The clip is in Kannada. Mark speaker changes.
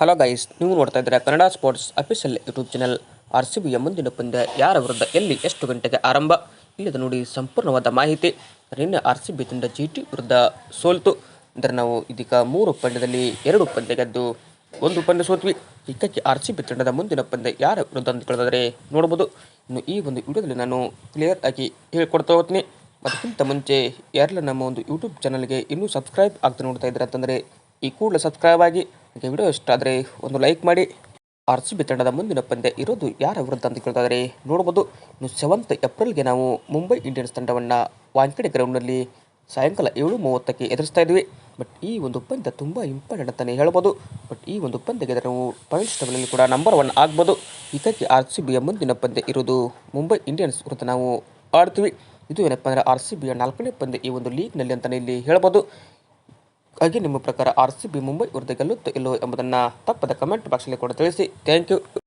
Speaker 1: ಹಲೋ ಗೈಸ್, ನೀವು ನೋಡ್ತಾ ಇದ್ದೀರಾ Kannada sports official YouTube channel. R C ಬಿಯ ಮುಂದಿನ ಪಂದ್ಯ ಯಾರ ವಿರುದ್ಧ ಎಲ್ಲಿ ಎಷ್ಟು ಗಂಟೆಗೆ ಆರಂಭ? ಇಲ್ಲದ ನೋಡಿ ಸಂಪೂರ್ಣವಾದ ಮಾಹಿತಿ. ನಿನ್ನೆ ಆರ್ ಸಿ ಬಿ ತಂಡ ಜಿ ಟಿ ವಿರುದ್ಧ ಸೋಲ್ತು. ಅಂದರೆ ನಾವು ಇದೀಗ ಮೂರು ಪಂದ್ಯದಲ್ಲಿ ಎರಡು ಪಂದ್ಯ ಗೆದ್ದು ಒಂದು ಪಂದ್ಯ ಸೋತ್ವಿ. ಇದಕ್ಕೆ ಆರ್ ಸಿ ಬಿ ತಂಡದ ಮುಂದಿನ ಪಂದ್ಯ ಯಾರ ವಿರುದ್ಧ ಅಂತ ಕೇಳಿದ್ರೆ ನೋಡ್ಬೋದು. ಇನ್ನು ಈ ಒಂದು ವಿಡಿಯೋದಲ್ಲಿ ನಾನು ಕ್ಲಿಯರ್ ಆಗಿ ಹೇಳ್ಕೊಡ್ತಾ ಹೋಗ್ತೀನಿ. ಅದಕ್ಕಿಂತ ಮುಂಚೆ ಯಾರೆಲ್ಲ ನಮ್ಮ ಒಂದು ಯೂಟ್ಯೂಬ್ ಚಾನಲ್ಗೆ ಇನ್ನೂ ಸಬ್ಸ್ಕ್ರೈಬ್ ಆಗ್ತಾ ನೋಡ್ತಾ ಇದ್ದೀರಾ ಅಂತಂದರೆ ಈ ಕೂಡಲೇ ಸಬ್ಸ್ಕ್ರೈಬ್ ಆಗಿ ಹಾಗೆ ವಿಡಿಯೋ ಇಷ್ಟ ಆದರೆ ಒಂದು ಲೈಕ್ ಮಾಡಿ. ಆರ್ ಸಿ ಬಿ ತಂಡದ ಮುಂದಿನ ಪಂದ್ಯ ಇರೋದು ಯಾರ ವಿರುದ್ಧ ಅಂತ ಕೇಳ್ತಾದರೆ ನೋಡ್ಬೋದು, ಇನ್ನು ಸೆವೆಂತ್ ಏಪ್ರಿಲ್ಗೆ ನಾವು ಮುಂಬೈ ಇಂಡಿಯನ್ಸ್ ತಂಡವನ್ನು ವಾಂಕಡೆ ಗ್ರೌಂಡ್ನಲ್ಲಿ ಸಾಯಂಕಾಲ ಏಳು ಮೂವತ್ತಕ್ಕೆ ಎದುರಿಸ್ತಾ ಇದ್ವಿ. ಬಟ್ ಈ ಒಂದು ಪಂದ್ಯ ತುಂಬ ಇಂಪಾರ್ಟೆಂಟ್ ಅಂತಲೇ ಹೇಳ್ಬೋದು. ಬಟ್ ಈ ಒಂದು ಪಂದ್ಯ ನಾವು ಪಾಯಿಂಟ್ಸ್ ಟೇಬಲಲ್ಲಿ ಕೂಡ ನಂಬರ್ ಒನ್ ಆಗ್ಬೋದು. ಇದಕ್ಕೆ ಆರ್ ಸಿ ಬಿಯ ಮುಂದಿನ ಪಂದ್ಯ ಇರೋದು ಮುಂಬೈ ಇಂಡಿಯನ್ಸ್ ವಿರುದ್ಧ ನಾವು ಆಡ್ತೀವಿ. ಇದು ಏನಪ್ಪ ಅಂದರೆ ಆರ್ ಸಿ ಬಿಯ ನಾಲ್ಕನೇ ಪಂದ್ಯ ಈ ಒಂದು ಲೀಗ್ನಲ್ಲಿ ಅಂತಲೇ ಇಲ್ಲಿ ಹೇಳ್ಬೋದು. ಹಾಗೆ ನಿಮ್ಮ ಪ್ರಕಾರ ಆರ್ ಸಿ ಬಿ ಮುಂಬೈ ವಿರುದ್ಧ ಗೆಲ್ಲುತ್ತೋ ಇಲ್ಲೋ ಎಂಬುದನ್ನು ತಪ್ಪದ ಕಮೆಂಟ್ ಬಾಕ್ಸಲ್ಲಿ ಕೂಡ ತಿಳಿಸಿ. Thank you.